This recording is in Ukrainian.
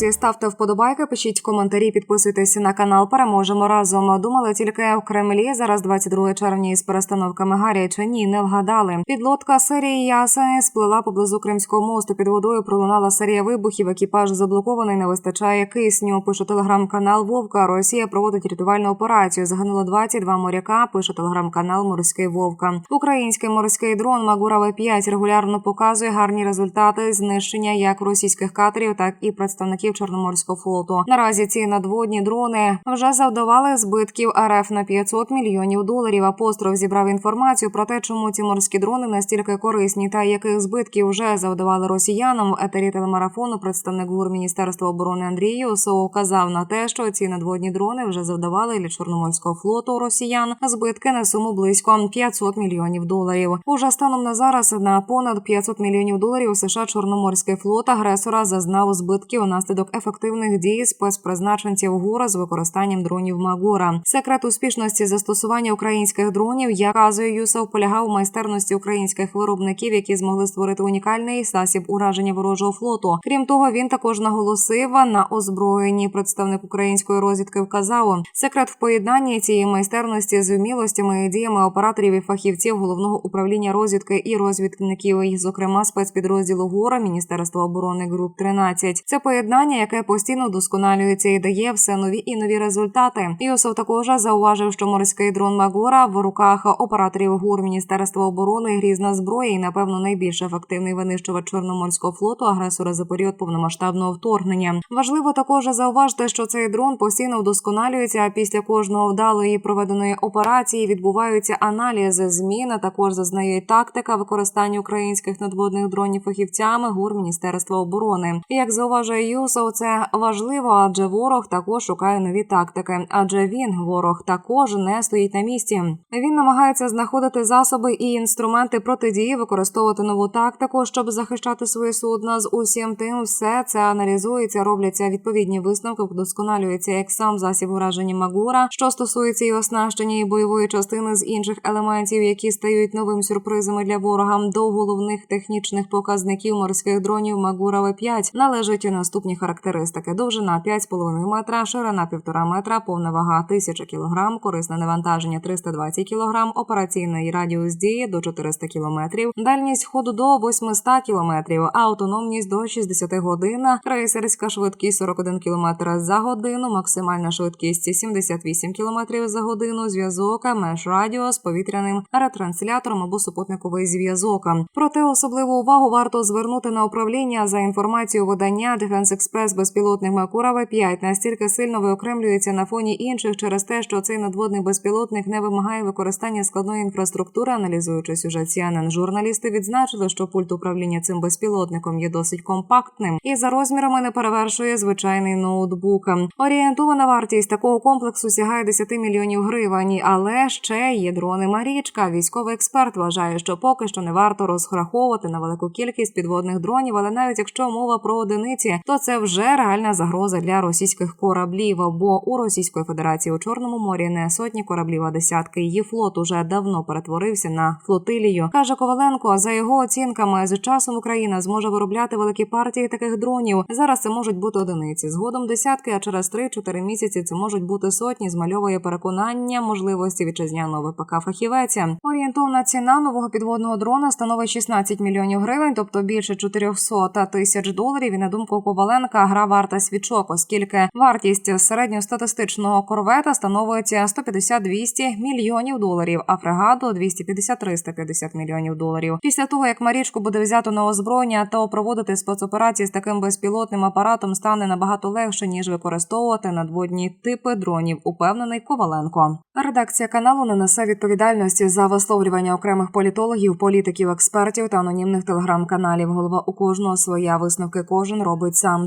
Друзі, ставте вподобайки, пишіть коментарі, підписуйтесь на канал. Переможемо разом. Думали тільки в Кремлі. Зараз 22 червня із перестановками гаряче. Ні, не вгадали. Підлодка серії Ясени сплила поблизу Кримського мосту. Під водою пролунала серія вибухів. Екіпаж заблокований. Не вистачає кисню. Пише телеграм-канал Вовка. Росія проводить рятувальну операцію. Загинуло 22 моряка. Пише телеграм-канал Морський Вовка. Український морський дрон Магура В5 регулярно показує гарні результати знищення як російських катерів, так і представників Чорноморського флоту. Наразі ці надводні дрони вже завдавали збитків РФ на 500 мільйонів доларів. Апостроф зібрав інформацію про те, чому ці морські дрони настільки корисні та яких збитків вже завдавали росіянам. В етері телемарафону представник ГУР Міністерства оборони Андрій Юсов вказав на те, що ці надводні дрони вже завдавали для Чорноморського флоту росіян збитки на суму близько 500 мільйонів доларів. Уже станом на зараз на понад 500 мільйонів доларів США Чорноморський флот агресора зазнав збитків унаслідок ефективних дій спецпризначенців ГУРа з використанням дронів Магура. Секрет успішності застосування українських дронів, як казує Юсов, полягав у майстерності українських виробників, які змогли створити унікальний засіб ураження ворожого флоту. Крім того, він також наголосив на озброєнні. Представник української розвідки вказав секрет в поєднанні цієї майстерності з вмілостями і діями операторів і фахівців головного управління розвідки і розвідників, зокрема спецпідрозділу ГУРа Міністерства оборони груп 13. Це поєднання, яке постійно вдосконалюється і дає все нові і нові результати. Йосов також зауважив, що морський дрон Магора в руках операторів ГУР Міністерства оборони грізна зброя і, напевно, найбільш ефективний винищувач чорноморського флоту агресора за період повномасштабного вторгнення. Важливо також зауважити, що цей дрон постійно вдосконалюється. А після кожного вдалої проведеної операції відбуваються аналізи змін. а Також зазнає тактика використання українських надводних дронів фахівцями ГУР Міністерства оборони. Як зауважує Юсов, це важливо, адже ворог також шукає нові тактики. Адже він ворог також не стоїть на місці. Він намагається знаходити засоби і інструменти протидії, використовувати нову тактику, щоб захищати свої судна. З усім тим, все це аналізується, робляться відповідні висновки, вдосконалюється як сам засіб ураження Магура, що стосується і оснащення і бойової частини з інших елементів, які стають новим сюрпризами для ворога. До головних технічних показників морських дронів Магура В5 належать наступні характеристики: довжина 5,5 метра, ширина 1,5 метра, повна вага 1000 кг, корисне навантаження 320 кг, операційний радіус дії до 400 км, дальність ходу до 800 км, автономність до 60 годин, крейсерська швидкість 41 км за годину, максимальна швидкість 78 км за годину, зв'язок, меж радіо з повітряним ретранслятором або супутниковий зв'язок. Проте особливу увагу варто звернути на управління за інформацією видання Defense Express безпілотник Макурава 5 настільки сильно виокремлюється на фоні інших через те, що цей надводний безпілотник не вимагає використання складної інфраструктури. Аналізуючи сюжет CNN, журналісти відзначили, що пульт управління цим безпілотником є досить компактним і за розмірами не перевершує звичайний ноутбук. Орієнтована вартість такого комплексу сягає 10 мільйонів гривень, але ще є дрони Марічка. Військовий експерт вважає, що поки що не варто розраховувати на велику кількість підводних дронів, але навіть якщо мова про одиниці, то це вже реальна загроза для російських кораблів. Бо у Російської Федерації у Чорному морі не сотні кораблів, а десятки. Її флот уже давно перетворився на флотилію. каже Коваленко. За його оцінками, з часом Україна зможе виробляти великі партії таких дронів. Зараз це можуть бути одиниці, згодом десятки, а через 3-4 місяці це можуть бути сотні. Змальовує переконання можливості вітчизняного ВПК фахівеця. Орієнтовна ціна нового підводного дрона становить 16 мільйонів гривень, тобто більше 400 тисяч доларів. І на думку Коваленка, гра варта свічок, оскільки вартість середньостатистичного корвета становиться 150-200 мільйонів доларів, а фрегату 250-350 мільйонів доларів. Після того як Марічку буде взято на озброєння, то проводити спецоперації з таким безпілотним апаратом стане набагато легше ніж використовувати надводні типи дронів. Упевнений Коваленко. Редакція каналу не несе відповідальності за висловлювання окремих політологів, політиків, експертів та анонімних телеграм-каналів. Голова у кожного своя висновки кожен робить сам.